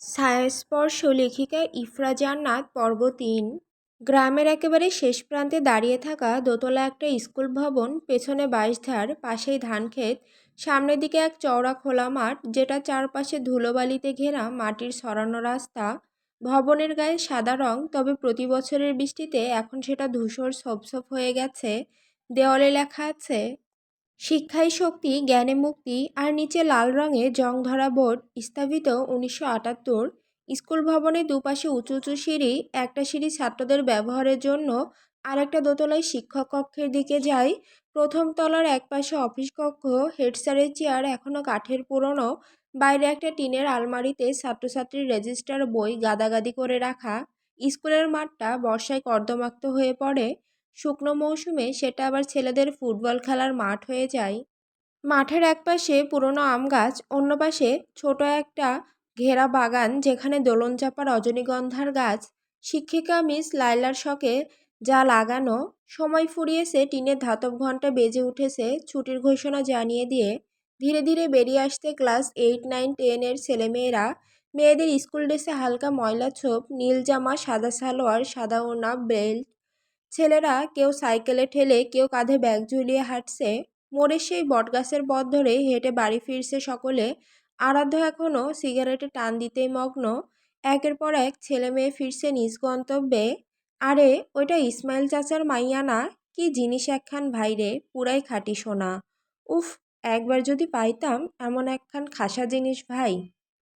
ছায়াস্পর্শ লেখিকা ইফরা জান্নাত পর্ব তিন। গ্রামের একেবারে শেষ প্রান্তে দাঁড়িয়ে থাকা দোতলা একটা স্কুল ভবন, পেছনে বাঁশঝাড় পাশেই ধানক্ষেত, সামনের দিকে এক চওড়া খোলা মাঠ, যেটা চারপাশে ধুলোবালিতে ঘেরা মাটির সরানো রাস্তা। ভবনের গায়ে সাদা রং, তবে প্রতি বছরের বৃষ্টিতে এখন সেটা ধূসর সপসপ হয়ে গেছে। দেওয়ালে লেখা আছে শিক্ষাই শক্তি, জ্ঞানে মুক্তি আর নিচে লাল রঙে জং ধরা বোর্ড স্থাপিত উনিশশো আটাত্তর। স্কুল ভবনের দুপাশে উঁচু উঁচু সিঁড়ি, একটা সিঁড়ি ছাত্রদের ব্যবহারের জন্য আরেকটা দোতলায় শিক্ষক কক্ষের দিকে যায়। প্রথম তলার একপাশে অফিস কক্ষ, হেড স্যারের চেয়ার এখনও কাঠের পুরনো। বাইরে একটা টিনের আলমারিতে ছাত্রছাত্রীর রেজিস্টার বই গাদাগাদি করে রাখা। স্কুলের মাঠটা বর্ষায় কর্দমাক্ত হয়ে পড়ে। শুকনো মৌসুমে সেটা আবার ছেলেদের ফুটবল খেলার মাঠ হয়ে যায়। মাঠের একপাশে পুরনো আম গাছ, অন্য পাশে ছোট একটা ঘেরা বাগান যেখানে দোলন দোলনচাপা রজনীগন্ধার গাছ, শিক্ষিকা মিস লাইলার শখে যা লাগানো, সময় ফুরিয়েছে টিনের ধাতব ঘণ্টা বেজে উঠেছে ছুটির ঘোষণা জানিয়ে দিয়ে ধীরে ধীরে বেরিয়ে আসতে ক্লাস এইট, নাইন টেনের ছেলেমেয়েরা মেয়েদের স্কুল ড্রেসে হালকা ময়লা ছোপ, নীল জামা, সাদা সালোয়ার, সাদা ওনা বেল্ট ছেলেরা কেউ সাইকেলে ঠেলে, কেউ কাঁধে ব্যাগ ঝুলিয়ে হাঁটছে। মোড়ে সেই বটগাছের পথ ধরে হেঁটে বাড়ি ফিরছে সকলে। আরাধ্য এখনও সিগারেটে টান দিতেই মগ্ন। একের পর এক ছেলে মেয়ে ফিরছে নিজ গন্তব্যে। আরে, ওইটা ইসমাইল চাচার মাইয়া না? কি জিনিস একখান ভাইরে পুরাই খাঁটি সোনা। উফ, একবার যদি পাইতাম এমন একখান খাসা জিনিস ভাই।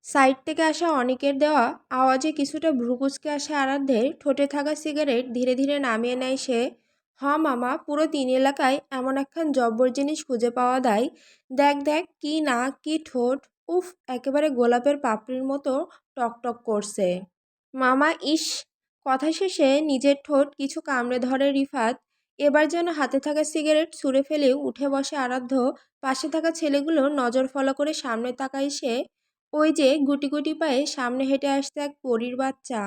সাইড থেকে আসা অনেকের দেওয়া আওয়াজে কিছুটা ভ্রুকুচকে আসা আরাধ্যের ঠোঁটে থাকা সিগারেট ধীরে ধীরে নামিয়ে নেয় সে। হ মামা, পুরো তিন এলাকায় এমন একখান জব্বর জিনিস খুঁজে পাওয়া দেয়। দেখ দেখ, কি না, কি ঠোঁট। উফ, একেবারে গোলাপের পাপড়ির মতো টকটক করছে। মামা, ইস! কথা শেষে নিজের ঠোঁট কিছু কামড়ে ধরে রিফাত। এবার যেন হাতে থাকা সিগারেট ছুঁড়ে ফেলেও উঠে বসে আরাধ্য। পাশে থাকা ছেলেগুলো নজর ফলো করে সামনে তাকায় সে। ওই যে গুটি গুটি পায়ে সামনে হেঁটে আসতে এক পরীর বাচ্চা।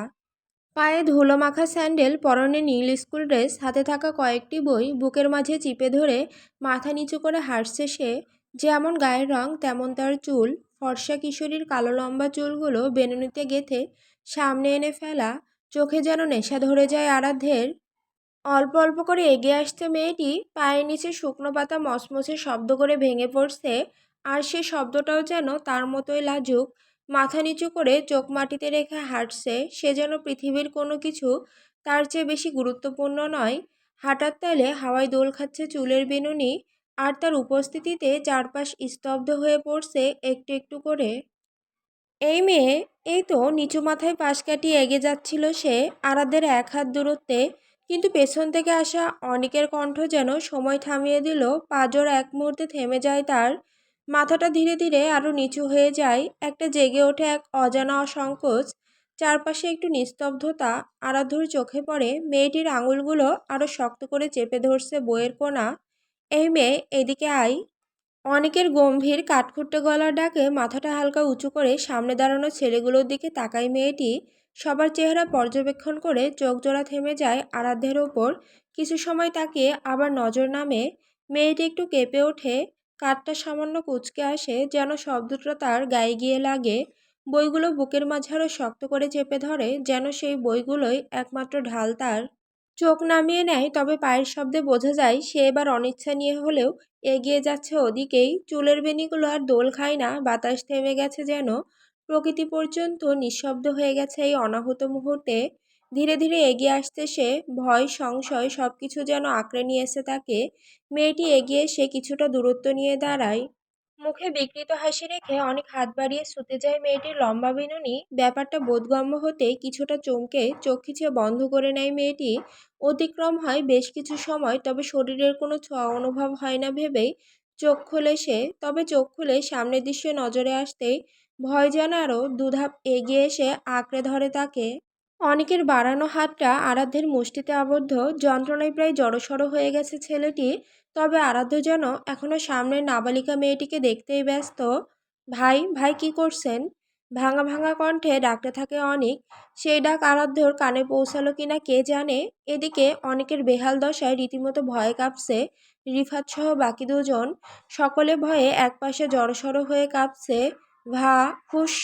পায়ে ধুলো মাখা স্যান্ডেল, পরনে নীল স্কুল ড্রেস, হাতে থাকা কয়েকটি বই, বুকের মাঝে চিপে ধরে মাথা নিচু করে হাসছে সে। যেমন গায়ের রং, তেমন তার চুল। ফর্সা কিশোরীর কালো লম্বা চুলগুলো বেনুনিতে গেথে সামনে এনে ফেলা। চোখে যেন নেশা ধরে যায় আরাধ্যের। অল্প অল্প করে এগিয়ে আসতে মেয়েটি পায়ের নিচে শুকনো পাতা মচমচে শব্দ করে ভেঙে পড়ছে। আর সে শব্দটাও যেন তার মতোই লাজুক। মাথা নিচু করে চোখ মাটিতে রেখে হাঁটছে, সে যেন পৃথিবীর কোনো কিছু তার চেয়ে বেশি গুরুত্বপূর্ণ নয়। হাঁটার তালে হাওয়ায় দোল খাচ্ছে চুলের বেনুনি আর তার উপস্থিতিতে চারপাশ স্তব্ধ হয়ে পড়ছে একটু একটু করে। এই মেয়ে, এই তো নিচু মাথায় পাশ কাটিয়ে এগিয়ে যাচ্ছিল সে আরাদের এক হাত দূরত্বে, কিন্তু পেছন থেকে আসা অনেকের কণ্ঠ যেন সময় থামিয়ে দিল, পাজর এক মুহূর্তে থেমে যায় তার। মাথাটা ধীরে ধীরে আরও নিচু হয়ে যায়, একটা জেগে ওঠে এক অজানা অসংকোচ, চারপাশে একটু নিস্তব্ধতা আরাধ্যর চোখে পড়ে, মেয়েটির আঙুলগুলো আরও শক্ত করে চেপে ধরছে বইয়ের কোনা এই মেয়ে, এদিকে আই অনেকের গম্ভীর কাঠখুট্টে গলার ডাকে মাথাটা হালকা উঁচু করে সামনে দাঁড়ানো ছেলেগুলোর দিকে তাকায় মেয়েটি। সবার চেহারা পর্যবেক্ষণ করে চোখ জোড়া থেমে যায় আরাধ্যের ওপর। কিছু সময় তাকিয়ে আবার নজর নামে। মেয়েটি একটু কেঁপে ওঠে। কাঠটা সামান্য কুচকে আসে যেন শব্দটা তার গায়ে গিয়ে লাগে। বইগুলো বুকের মাঝে আরও শক্ত করে চেপে ধরে যেন সেই বইগুলোই একমাত্র ঢাল তার। চোখ নামিয়ে নেয়, তবে পায়ের শব্দে বোঝা যায় সে এবার অনিচ্ছা নিয়ে হলেও এগিয়ে যাচ্ছে ওদিকেই। চুলের বেনিগুলো আর দোল খায় না, বাতাস থেমে গেছে যেন। প্রকৃতি পর্যন্ত নিঃশব্দ হয়ে গেছে এই অনাহুত মুহূর্তে। ধীরে ধীরে এগিয়ে আসতে সে ভয়, সংশয় সব কিছু যেন আঁকড়ে নিয়েছে তাকে, মেয়েটি এগিয়ে সে কিছুটা দূরত্ব নিয়ে দাঁড়ায়। মুখে বিকৃত হাসি রেখে অনেক হাত বাড়িয়ে শুতে যায় মেয়েটির লম্বা বিনুনি। ব্যাপারটা বোধগম্য হতে কিছুটা চমকে চোখ খিচিয়ে বন্ধ করে নেয় মেয়েটি। অতিক্রম হয় বেশ কিছু সময়, তবে শরীরের কোনো ছোঁয়া অনুভব হয় না ভেবেই চোখ খুলে সে, তবে চোখ খুলে সামনের দৃশ্য নজরে আসতেই ভয় যেন আরও দুধাপ এগিয়ে এসে আঁকড়ে ধরে তাকে। অনেকের বাড়ানো হাতটা আরাধ্যের মুষ্টিতে আবদ্ধ, যন্ত্রণায় প্রায় জড়সড় হয়ে গেছে ছেলেটি। তবে আরাধ্য যেন এখনও সামনের নাবালিকা মেয়েটিকে দেখতেই ব্যস্ত। ভাই ভাই কি করছেন? ভাঙা ভাঙা কণ্ঠে ডাকতে থাকে অনেক। সেই ডাক আরাধ্যর কানে পৌঁছালো কিনা কে জানে? এদিকে অনেকের বেহাল দশায় রীতিমতো ভয়ে কাঁপছে রিফাত সহ বাকি দুজন। সকলে ভয়ে একপাশে জড়সড় হয়ে কাঁপছে, ভা হুস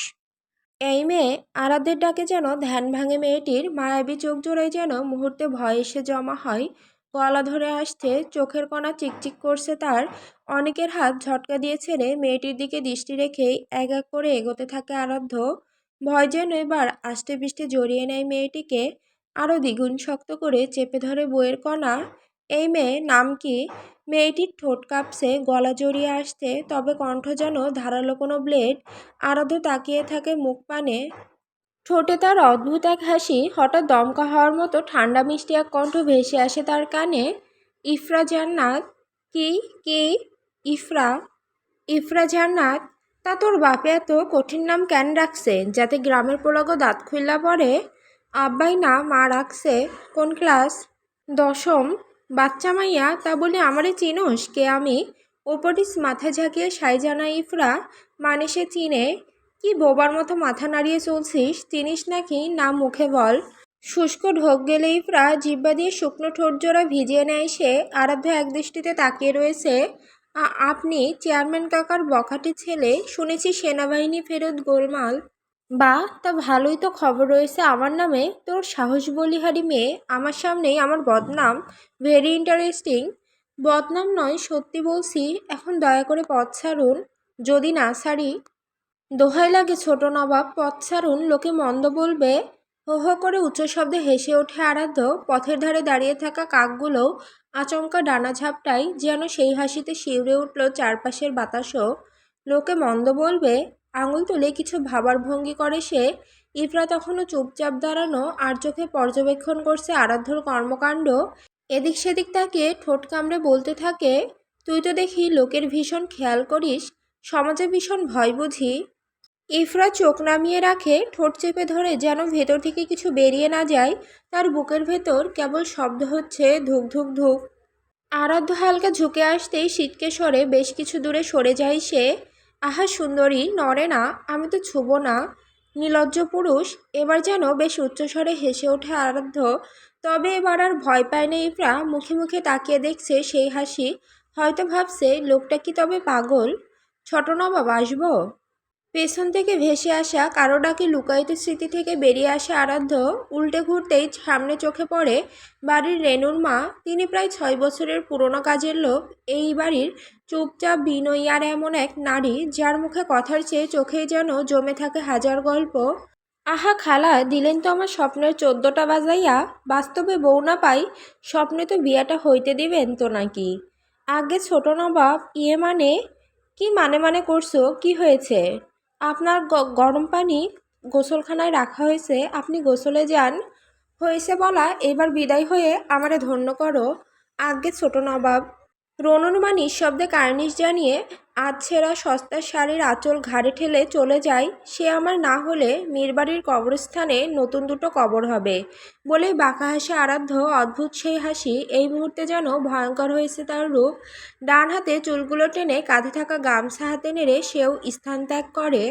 এই মেয়ে আরাধ্যের ডাকে যেন ধ্যান ভাঙে মেয়েটির, মায়াবী চোখ জোড়ায় যেন মুহূর্তে ভয় এসে জমা হয়। গলা ধরে আসছে, চোখের কণা চিকচিক করছে তার। অনেকের হাত ঝটকা দিয়ে ছেড়ে মেয়েটির দিকে দৃষ্টি রেখেই এক এক করে এগোতে থাকে আরাধ্য। ভয় যেন এবার আষ্টে পৃষ্ঠে জড়িয়ে নেয় মেয়েটিকে। আরও দ্বিগুণ শক্ত করে চেপে ধরে বইয়ের কণা এই মেয়ে নাম কি? মেয়েটির ঠোঁট কাঁপছে, গলা জড়িয়ে আসছে, তবে কণ্ঠ যেন ধারালো কোনো ব্লেড। আরাধ্য তাকিয়ে থাকে মুখ পানে। ঠোঁটে তার অদ্ভুত এক হাসি, হঠাৎ দমকা হওয়ার মতো ঠান্ডা মিষ্টি এক কণ্ঠ ভেসে আসে তার কানে। ইফরা জান্নাত? কি? কি? ইফরা? ইফরা জান্নাত? তা তোর বাপে এত কঠিন নাম কেন রাখছে, যাতে গ্রামের পোলাগো দাঁত খুললা পরে? আব্বাই না, মা রাখছে। কোন ক্লাস? দশম? বাচ্চা মাইয়া, তা বলে আমারে চিনোস? কে আমি? ওপরিস মাথা ঝাঁকিয়ে সাইজানা ইফরা মানে সে চিনে, কি বোবার মতো মাথা নাড়িয়ে চলছিস? চিনিস নাকি? না, মুখে বল। শুষ্ক ঢোক গেলে ইফরা জিব্বা দিয়ে শুকনো ঠোঁট জোড়া ভিজিয়ে নেয় সে। আরাধ্য একদৃষ্টিতে তাকিয়ে রয়েছে। আপনি চেয়ারম্যান কাকার বখাটে ছেলে, শুনেছি সেনাবাহিনী ফেরত গোলমাল। বা তা ভালোই তো খবর রয়েছে। আমার নামে তোর সাহস বলিহারি মেয়ে, আমার সামনেই আমার বদনাম। ভেরি ইন্টারেস্টিং বদনাম নয়, সত্যি বলছি, এখন দয়া করে পথ ছাড়ুন। যদি না ছাড়ি, দোহাই লাগে ছোট নবাব, পথ ছাড়ুন, লোকে মন্দ বলবে। হো হো করে উচ্চ শব্দে হেসে ওঠে আরাধ্য। পথের ধারে দাঁড়িয়ে থাকা কাকগুলো আচমকা ডানা ঝাপটায় যেন সেই হাসিতে শিউরে উঠল চারপাশের বাতাসও। লোকে মন্দ বলবে। আঙুল তুলে কিছু ভাবার ভঙ্গি করে সে। ইফরা তখনও চুপচাপ দাঁড়ানো আর চোখে পর্যবেক্ষণ করছে আরাধ্যর কর্মকাণ্ড। এদিক সেদিক তাকে ঠোঁট কামড়ে বলতে থাকে, তুই তো দেখি লোকের ভীষণ খেয়াল করিস, সমাজে ভীষণ ভয় বুঝি? ইফরা চোখ নামিয়ে রাখে, ঠোঁট চেপে ধরে যেন ভেতর থেকে কিছু বেরিয়ে না যায়। তার বুকের ভেতর কেবল শব্দ হচ্ছে ধুক ধুক ধুক। আরাধ্য হালকা ঝুঁকে আসতেই শীতকে সরে বেশ কিছু দূরে সরে যায় সে। আহা সুন্দরী নরে না, আমি তো ছুব না। নীলজ্জ পুরুষ, এবার যেন বেশ উচ্চস্বরে হেসে ওঠে আরাধ্য, তবে এবার আর ভয় পায় না ইফরা, মুখে মুখে তাকিয়ে দেখছে সেই হাসি। হয়তো ভাবছে, লোকটা কি তবে পাগল? ছোট নবাব, আসব? পেছন থেকে ভেসে আসা কারও ডাকে লুকায়িত স্মৃতি থেকে বেরিয়ে আসা আরাধ্য উল্টে ঘুরতেই সামনে চোখে পড়ে বাড়ির রেনুর মা। তিনি প্রায় ছয় বছরের পুরনো কাজের লোক। এই বাড়ির চুপচাপ বিনয়ী আর এমন এক নারী যার মুখে কথার চেয়ে চোখেই যেন জমে থাকে হাজার গল্প। আহা খালা, দিলেন তো আমার স্বপ্নের চোদ্দোটা বাজাইয়া। বাস্তবে বউ না পাই, স্বপ্নে তো বিয়াটা হইতে দিবেন তো নাকি? আগে ছোট নবাব ইয়ে মানে? কি মানে মানে করছ? কি হয়েছে? আপনার গরম পানি গোসলখানায় রাখা হয়েছে, আপনি গোসলে যান। হয়েছে বলা, এবার বিদায় হয়ে আমারে ধন্য করো। আগে ছোট নবাব রননুমা নিঃশব্দে কার্নিশ জানিয়ে আধছেঁড়া সস্তা শাড়ির আঁচল ঘাড়ে ঠেলে চলে যায় সে আমার না হলে মীরবাড়ির কবরস্থানে নতুন দুটো কবর হবে। বলেই বাঁকা হাসি আরাধ্য, অদ্ভুত সেই হাসি, এই মুহূর্তে যেন ভয়ঙ্কর হয়েছে তার রূপ। ডান হাতে চুলগুলো টেনে কাঁধে থাকা গামছা হাতে নেড়ে সেও স্থান ত্যাগ করে।